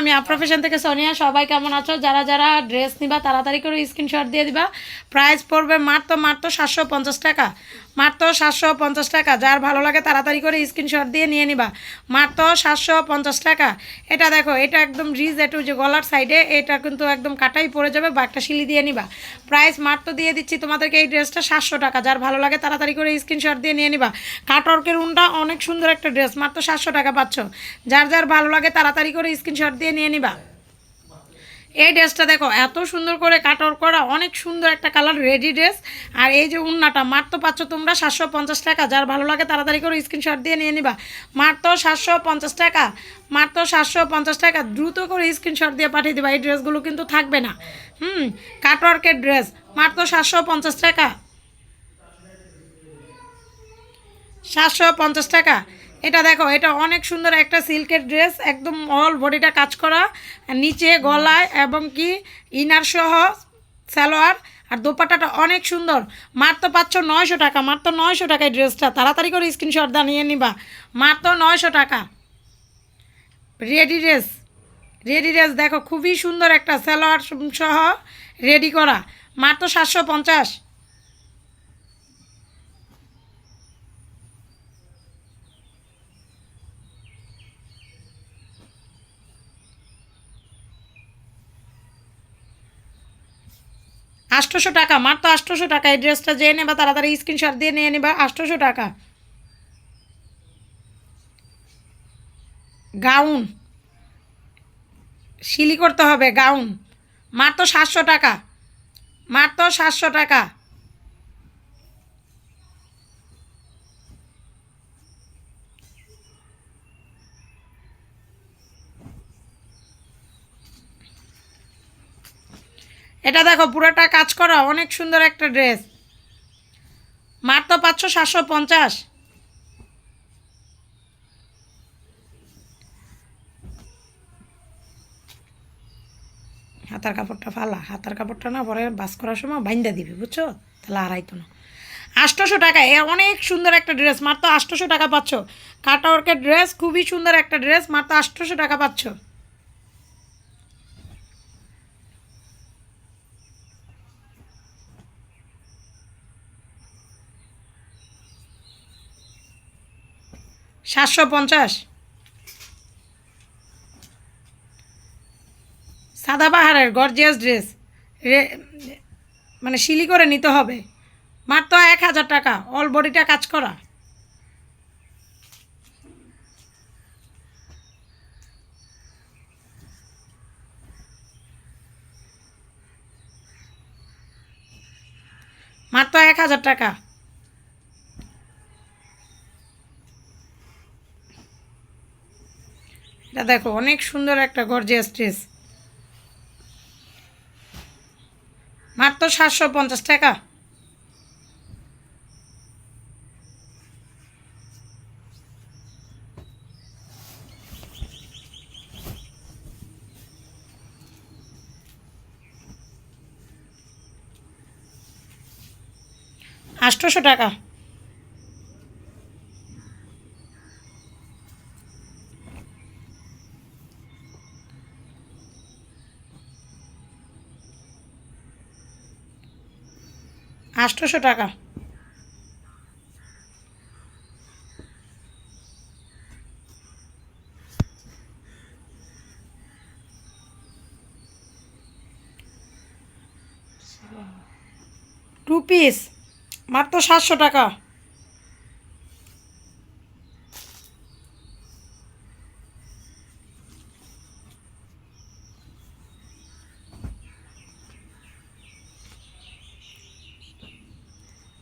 আমি আফরা ফ্যাশন থেকে সোনিয়া। সবাই কেমন আছো? যারা যারা ড্রেস নিবা, তাড়াতাড়ি করে স্ক্রিনশট দিয়ে দিবা। প্রাইস পড়বে মাত্র মাত্র সাতশো পঞ্চাশ টাকা। মাত্র সাতশো পঞ্চাশ টাকা। যার ভালো লাগে তাড়াতাড়ি করে স্ক্রিনশট দিয়ে নিয়ে নিবা। মাত্র সাতশো পঞ্চাশ টাকা। এটা দেখো, এটা একদম রিজ একটু যে গলার সাইডে এটা কিন্তু একদম কাটাই পড়ে যাবে বা একটা শিলি দিয়ে নিবা। প্রাইস মাত্র দিয়ে দিচ্ছি তোমাদেরকে এই ড্রেসটা সাতশো টাকা। যার ভালো লাগে তাড়াতাড়ি করে স্ক্রিনশট দিয়ে নিয়ে নিবা। কাটওয়ার্কের উনটা অনেক সুন্দর একটা ড্রেস মাত্র সাতশো টাকা পাচ্ছ। যার যার ভালো লাগে তাড়াতাড়ি করে স্ক্রিনশট দিয়ে নিয়ে নিবা। এই ড্রেসটা দেখো, এত সুন্দর করে কাটর করা, অনেক সুন্দর একটা কালার রেডি ড্রেস আর এই যে উন্নাটা, মাত্র পাচ্ছ তোমরা সাতশো পঞ্চাশ টাকা। যার ভালো লাগে তাড়াতাড়ি করে স্ক্রিনশট দিয়ে নিয়ে নিবা। মাত্র সাতশো পঞ্চাশ টাকা, মাত্র সাতশো পঞ্চাশ টাকা। দ্রুত করে স্ক্রিনশট দিয়ে পাঠিয়ে দিবা। এই ড্রেসগুলো কিন্তু থাকবে না। হুম কাটওয়ার্কের ড্রেস মাত্র সাতশো পঞ্চাশ টাকা। সাতশো পঞ্চাশ টাকা। এটা দেখো, এটা অনেক সুন্দর একটা সিল্কের ড্রেস, একদম অল বডিটা কাজ করা নিচে গলায় এবং কি ইনার সহ সালোয়ার, আর দোপাট্টাটা অনেক সুন্দর। মাত্র পাচ্ছ নয়শো টাকা, মাত্র নয়শো টাকা এই ড্রেসটা। তাড়াতাড়ি করে স্ক্রিনশট নিয়ে নিবা। মাত্র নয়শো টাকা। রেডি ড্রেস রেডি ড্রেস দেখো, খুবই সুন্দর একটা সালোয়ার সহ রেডি করা। মাত্র সাতশো পঞ্চাশ। আটশোশো টাকা মার তো আষ্টশো টাকা। এই ড্রেসটা যেয়ে নেবা, তাড়াতাড়ি স্ক্রিনশট দিয়ে নিয়ে নেবা আষ্টশো টাকা। গাউন। শিলি করতে হবে গাউন। মার তো সাতশো টাকা। মার তো সাতশো টাকা। এটা দেখো, পুরোটা কাজ করা, অনেক সুন্দর একটা ড্রেস মাত্র পাঁচশো সাতশো পঞ্চাশ। হাতার কাপড়টা ফালা, হাতার কাপড়টা না পরে বাস করার সময় বাইন্দা দিবি, বুঝছ? তাহলে আড়াইতো না। আটশোশো টাকা, এ অনেক সুন্দর একটা ড্রেস মাত্র আটশোশো টাকা পাচ্ছ। কাটাওয়ার্কের ড্রেস খুবই সুন্দর একটা ড্রেস মাত্র আটশোশো টাকা পাচ্ছ। সাতশো পঞ্চাশ। সাদাবাহারের গর্জিয়াস ড্রেস মানে শিলি করে নিতে হবে। মাত্র এক হাজার টাকা অল বডিটা কাজ করা। মাত্র এক হাজার টাকা। এটা দেখো অনেক সুন্দর একটা গর্জিয়াস ড্রেস মাত্র সাতশো পঞ্চাশ টাকা। আটশোশো টাকা। আটশোশো টাকা। টু পিস মাত্র সাতশো টাকা।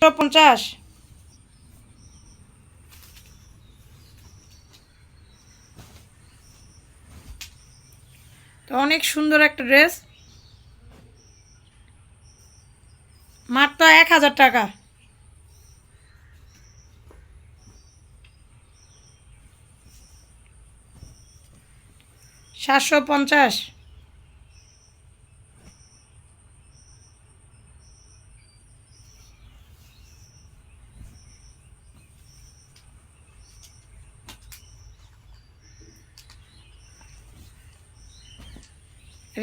পঞ্চাশ। তো অনেক সুন্দর একটা ড্রেস। মাত্র এক হাজার টাকা। সাতশো পঞ্চাশ।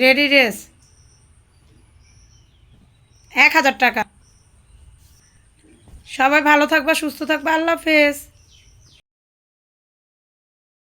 Ready dress. এক হাজার টাকা। সবাই ভালো থাকবা সুস্থ থাকবা। আল্লাহ হাফেজ।